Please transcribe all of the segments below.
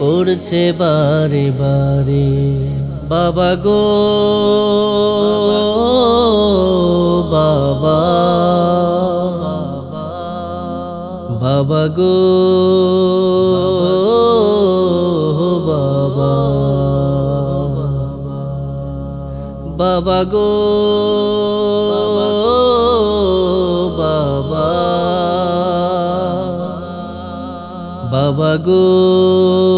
পড়ছে বারে বারে। বাবা গো বাবা বাবা গো বাবা বাবা গো বাবা বাবা গো।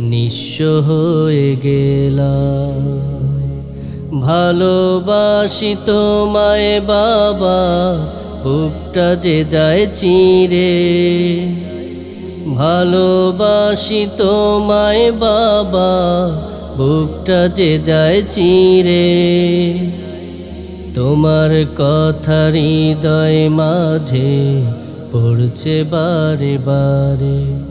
নিঃস্ব হয়ে গেলাম। ভালোবাসি তোমায় বাবা, বুকটা যে যায় চিরে। ভালোবাসি তোমায় বাবা, বুকটা যে যায় চিরে। তোমার কথা হৃদয় মাঝে পড়ছে বারে বারে।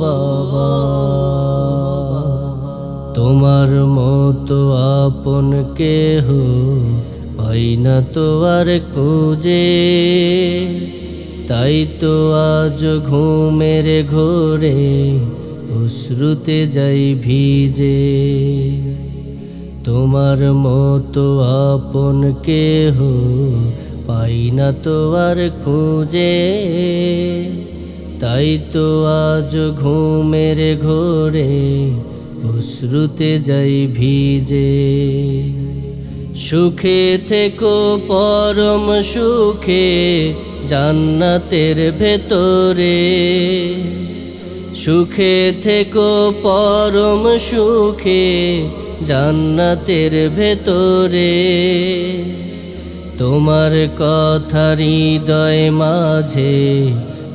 বাবা। তোমার মতো আপন কেহ পাই না তো আর খুঁজে। তাই তো আজ ঘুমের ঘোরে অশ্রুতে যাই ভিজে। তোমার মতো আপন কেহ পাই না তো আর খুঁজে। তাই তো আজ ঘুমের ঘোরে অশ্রুতে যাই ভিজে। সুখে থেকো পরম সুখে জান্নাতের ভেতরে। সুখে থেকো পরম সুখে জান্নাতের ভেতরে। তোমার কথা হৃদয় মাঝে